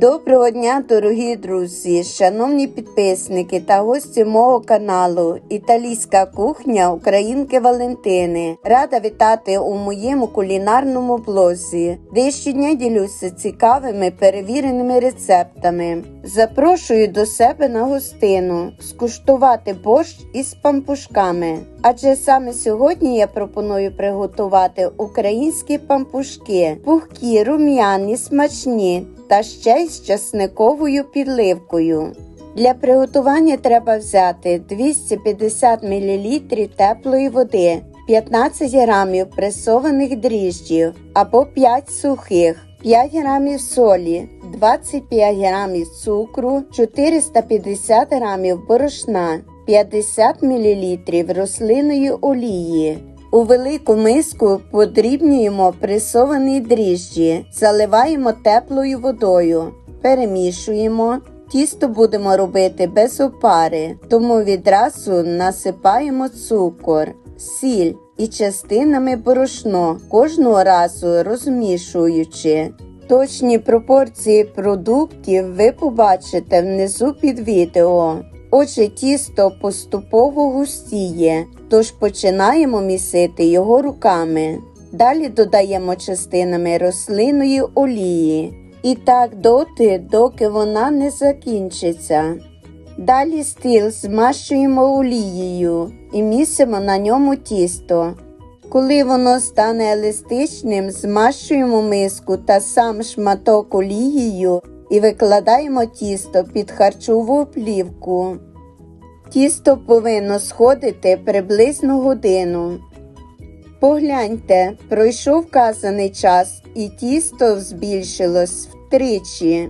Доброго дня, дорогі друзі, шановні підписники та гості мого каналу Італійська кухня Українки Валентини. Рада вітати у моєму кулінарному блозі, де щодня ділюся цікавими перевіреними рецептами. Запрошую до себе на гостину скуштувати борщ із пампушками. Адже саме сьогодні я пропоную приготувати українські пампушки, пухкі, рум'яні, смачні та ще й з часниковою підливкою. Для приготування треба взяти 250 мл теплої води, 15 г пресованих дріжджів або 5 сухих, 5 г солі, 25 г цукру, 450 г борошна, 50 мл рослинної олії. У велику миску подрібнюємо пресовані дріжджі, заливаємо теплою водою, перемішуємо. Тісто будемо робити без опари, тому відразу насипаємо цукор, сіль і частинами борошно, кожного разу розмішуючи. Точні пропорції продуктів ви побачите внизу під відео. Отже, тісто поступово густіє, тож починаємо місити його руками. Далі додаємо частинами рослинної олії. І так доти, доки вона не закінчиться. Далі стіл змащуємо олією і місимо на ньому тісто. Коли воно стане еластичним, змащуємо миску та сам шматок олією і викладаємо тісто під харчову плівку. Тісто повинно сходити приблизно годину. Погляньте, пройшов вказаний час і тісто збільшилось втричі.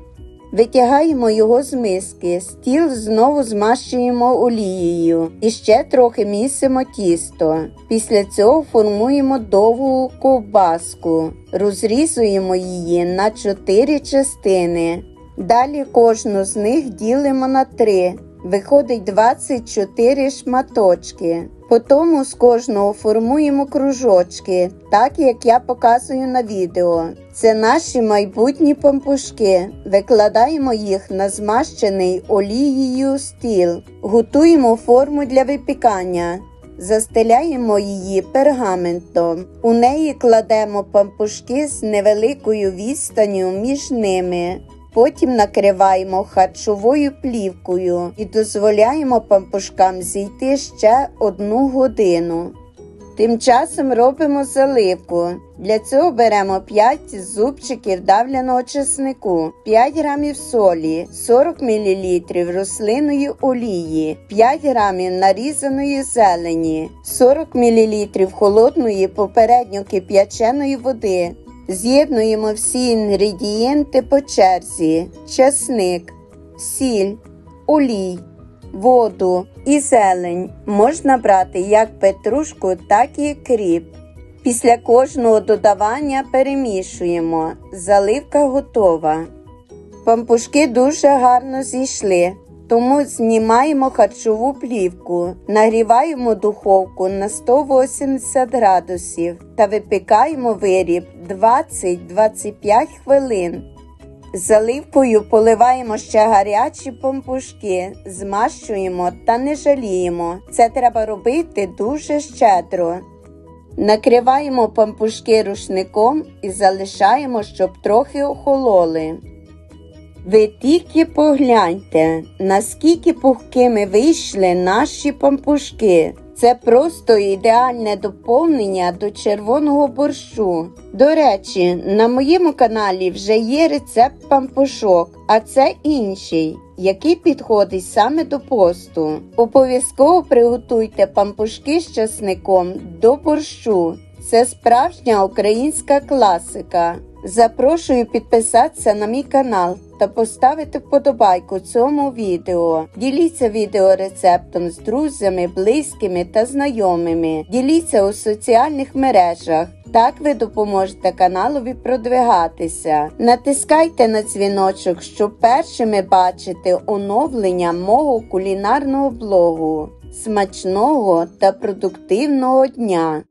Витягаємо його з миски, стіл знову змащуємо олією і ще трохи місимо тісто. Після цього формуємо довгу ковбаску, розрізуємо її на 4 частини. Далі кожну з них ділимо на 3. Виходить 24 шматочки. Потім з кожного формуємо кружочки, так як я показую на відео. Це наші майбутні пампушки. Викладаємо їх на змащений олією стіл. Готуємо форму для випікання. Застеляємо її пергаментом. У неї кладемо пампушки з невеликою відстанню між ними. Потім накриваємо харчовою плівкою і дозволяємо пампушкам зійти ще одну годину. Тим часом робимо заливку. Для цього беремо 5 зубчиків давляного чеснику, 5 г солі, 40 мл рослинної олії, 5 г нарізаної зелені, 40 мл холодної попередньо кип'яченої води. З'єднуємо всі інгредієнти по черзі, часник, сіль, олій, воду і зелень. Можна брати як петрушку, так і кріп. Після кожного додавання перемішуємо. Заливка готова. Пампушки дуже гарно зійшли. Тому знімаємо харчову плівку, нагріваємо духовку на 180 градусів та випікаємо виріб 20-25 хвилин. Заливкою поливаємо ще гарячі пампушки, змащуємо та не жаліємо. Це треба робити дуже щедро. Накриваємо пампушки рушником і залишаємо, щоб трохи охололи. Ви тільки погляньте, наскільки пухкими вийшли наші пампушки. Це просто ідеальне доповнення до червоного борщу. До речі, на моєму каналі вже є рецепт пампушок, а це інший, який підходить саме до посту. Обов'язково приготуйте пампушки з часником до борщу. Це справжня українська класика. Запрошую підписатися на мій канал та поставити вподобайку цьому відео. Діліться відеорецептом з друзями, близькими та знайомими. Діліться у соціальних мережах. Так ви допоможете каналові продвигатися. Натискайте на дзвіночок, щоб першими бачити оновлення мого кулінарного блогу. Смачного та продуктивного дня!